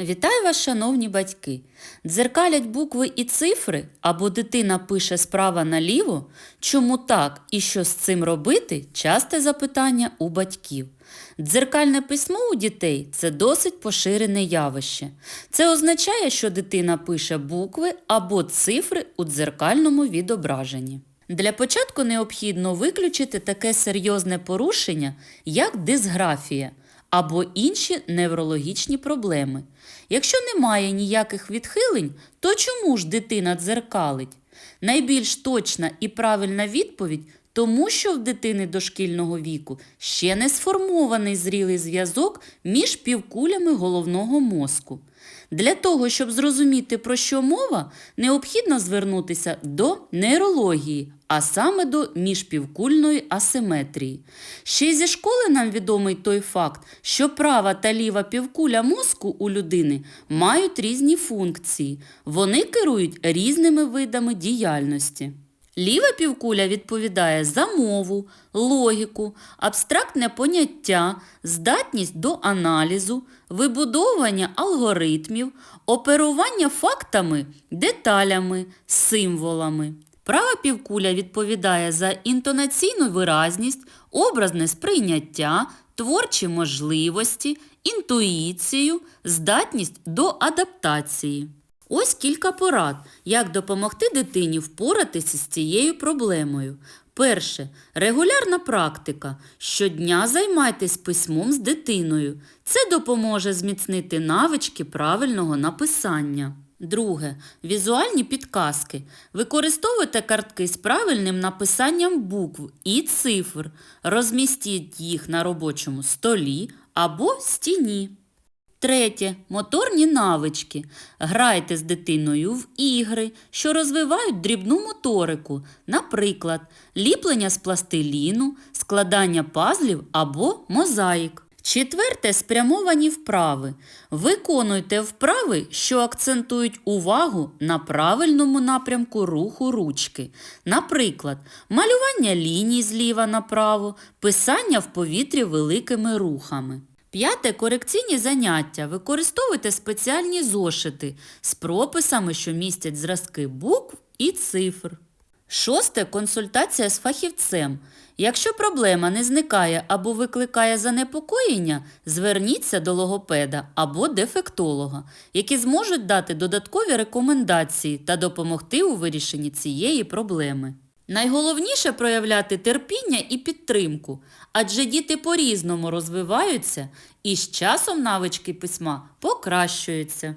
Вітаю вас, шановні батьки! Дзеркалять букви і цифри або дитина пише справа наліво. Чому так і що з цим робити? Часте запитання у батьків. Дзеркальне письмо у дітей це досить поширене явище. Це означає, що дитина пише букви або цифри у дзеркальному відображенні. Для початку необхідно виключити таке серйозне порушення, як дисграфія або інші неврологічні проблеми. Якщо немає ніяких відхилень, то чому ж дитина дзеркалить? Найбільш точна і правильна відповідь тому, що в дитини дошкільного віку ще не сформований зрілий зв'язок між півкулями головного мозку. Для того, щоб зрозуміти, про що мова, необхідно звернутися до нейрології, а саме до міжпівкульної асиметрії. Ще й зі школи нам відомий той факт, що права та ліва півкуля мозку у людини мають різні функції. Вони керують різними видами діяльності. Ліва півкуля відповідає за мову, логіку, абстрактне поняття, здатність до аналізу, вибудовування алгоритмів, оперування фактами, деталями, символами. Права півкуля відповідає за інтонаційну виразність, образне сприйняття, творчі можливості, інтуїцію, здатність до адаптації. Ось кілька порад, як допомогти дитині впоратися з цією проблемою. Перше. Регулярна практика. Щодня займайтесь письмом з дитиною. Це допоможе зміцнити навички правильного написання. Друге. Візуальні підказки. Використовуйте картки з правильним написанням букв і цифр. Розмістіть їх на робочому столі або стіні. Третє. Моторні навички. Грайте з дитиною в ігри, що розвивають дрібну моторику, наприклад, ліплення з пластиліну, складання пазлів або мозаїк. Четверте спрямовані вправи. Виконуйте вправи, що акцентують увагу на правильному напрямку руху ручки. Наприклад, малювання ліній зліва направо, писання в повітрі великими рухами. П'яте корекційні заняття. Використовуйте спеціальні зошити з прописами, що містять зразки букв і цифр. Шосте консультація з фахівцем. Якщо проблема не зникає або викликає занепокоєння, зверніться до логопеда або дефектолога, які зможуть дати додаткові рекомендації та допомогти у вирішенні цієї проблеми. Найголовніше проявляти терпіння і підтримку, адже діти по-різному розвиваються і з часом навички письма покращуються.